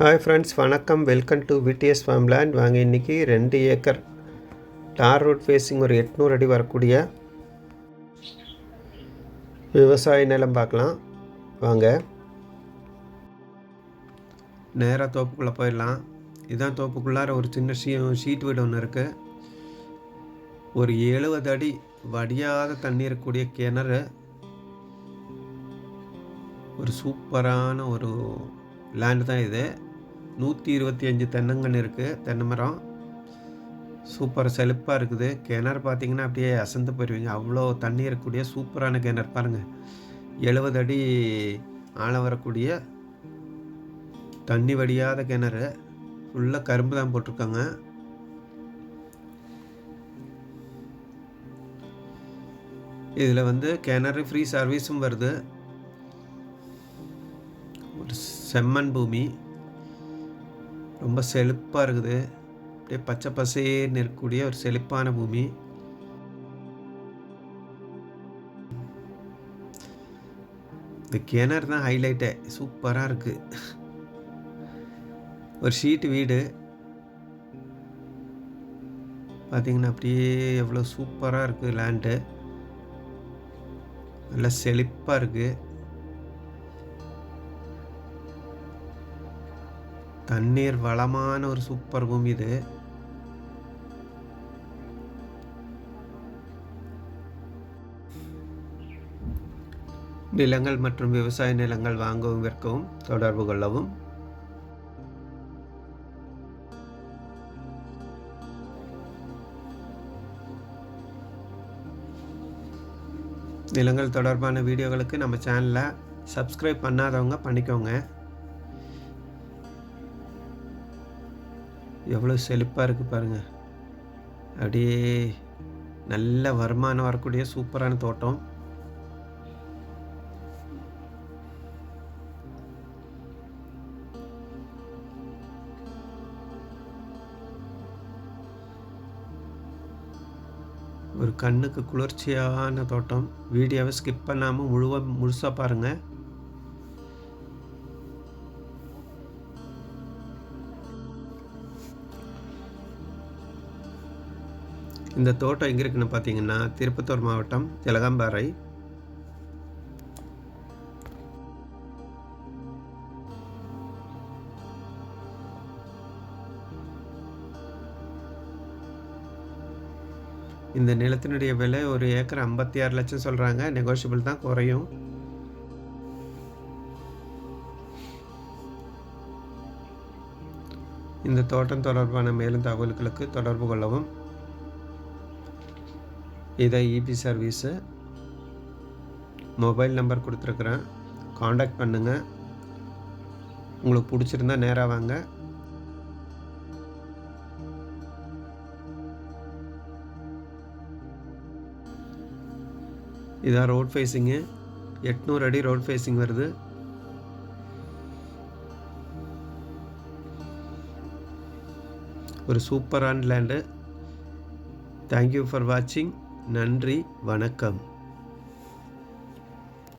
Hi friends வணக்கம். Welcome to VTS farm land வாங்க இன்றைக்கி ரெண்டு ஏக்கர் டார் ரோட் ஃபேஸிங் ஒரு எட்நூறு அடி வரக்கூடிய விவசாய நிலம் பார்க்கலாம். வாங்க. நேராக தோப்புக்குள்ளே போயிடலாம். இதுதான் தோப்புக்குள்ளார ஒரு சின்ன ஷீ ஷீட் வீடு ஒன்று இருக்குது ஒரு எழுபது அடி வடியாத தண்ணி இருக்கக்கூடிய கிணறு. ஒரு சூப்பரான ஒரு லேண்டு தான் இது. நூற்றி இருபத்தி அஞ்சு தென்னங்கன்று இருக்குது தென்னை மரம். சூப்பர் செழிப்பாக இருக்குது. கிணறு பார்த்தீங்கன்னா அப்படியே அசந்து போயிடுவீங்க அவ்வளோ தண்ணி இருக்கக்கூடிய சூப்பரான கிணறு. பாருங்கள் எழுபது அடி ஆழம் வரக்கூடிய தண்ணி வடியாத கிணறு. ஃபுல்லாக கரும்பு தான் போட்டிருக்காங்க. இதில் வந்து கிணறு ஃப்ரீ சர்வீஸும் வருது. ஒரு செம்மண் பூமி. ரொம்ப செழிப்பாக இருக்குது. அப்படியே பச்சை பசேன்னு இருக்கக்கூடிய ஒரு செழிப்பான பூமி. இந்த கிணறு தான் ஹைலைட்டே சூப்பராக இருக்குது ஒரு ஷீட்டு வீடு. பார்த்தீங்கன்னா அப்படியே எவ்வளோ சூப்பராக இருக்குது லேண்டு நல்லா செழிப்பாக இருக்குது தண்ணீர் வளமான ஒரு சூப்பர் பூமி இது. நிலங்கள் மற்றும் விவசாய நிலங்கள் வாங்கவும் விற்கவும் தொடர்பு கொள்ளவும். நிலங்கள் தொடர்பான வீடியோகளுக்கு நம்ம சேனலில் சப்ஸ்கிரைப் பண்ணாதவங்க பண்ணிக்கோங்க. எவ்வளோ செழிப்பாக இருக்குது பாருங்கள் அப்படியே நல்ல வருமானம் வரக்கூடிய சூப்பரான தோட்டம். ஒரு கண்ணுக்கு குளிர்ச்சியான தோட்டம். வீடியோவை ஸ்கிப் பண்ணாமல் முழுவ முழுசாக பாருங்கள் இந்த தோட்டம் எங்கே இருக்குன்னு பார்த்தீங்கன்னா திருப்பத்தூர் மாவட்டம் திலகம்பாறை. இந்த நிலத்தினுடைய விலை ஒரு ஏக்கர் ஐம்பத்தி ஆறு லட்சம் சொல்கிறாங்க நெகோஷியபிள் தான் குறையும். இந்த தோட்டம் தொடர்பான மேலும் தகவல்களுக்கு தொடர்பு கொள்ளவும். இதை இபி சர்வீஸு மொபைல் நம்பர் கொடுத்துருக்குறேன். காண்டாக்ட் பண்ணுங்கள் உங்களுக்கு பிடிச்சிருந்தா நேராக வாங்க. இதான் ரோட் ஃபேஸிங்கு எட்நூறு அடி ரோட் ஃபேஸிங் வருது. ஒரு சூப்பரான லேண்டு தேங்க்யூ ஃபார் வாட்சிங் நன்றி வணக்கம்.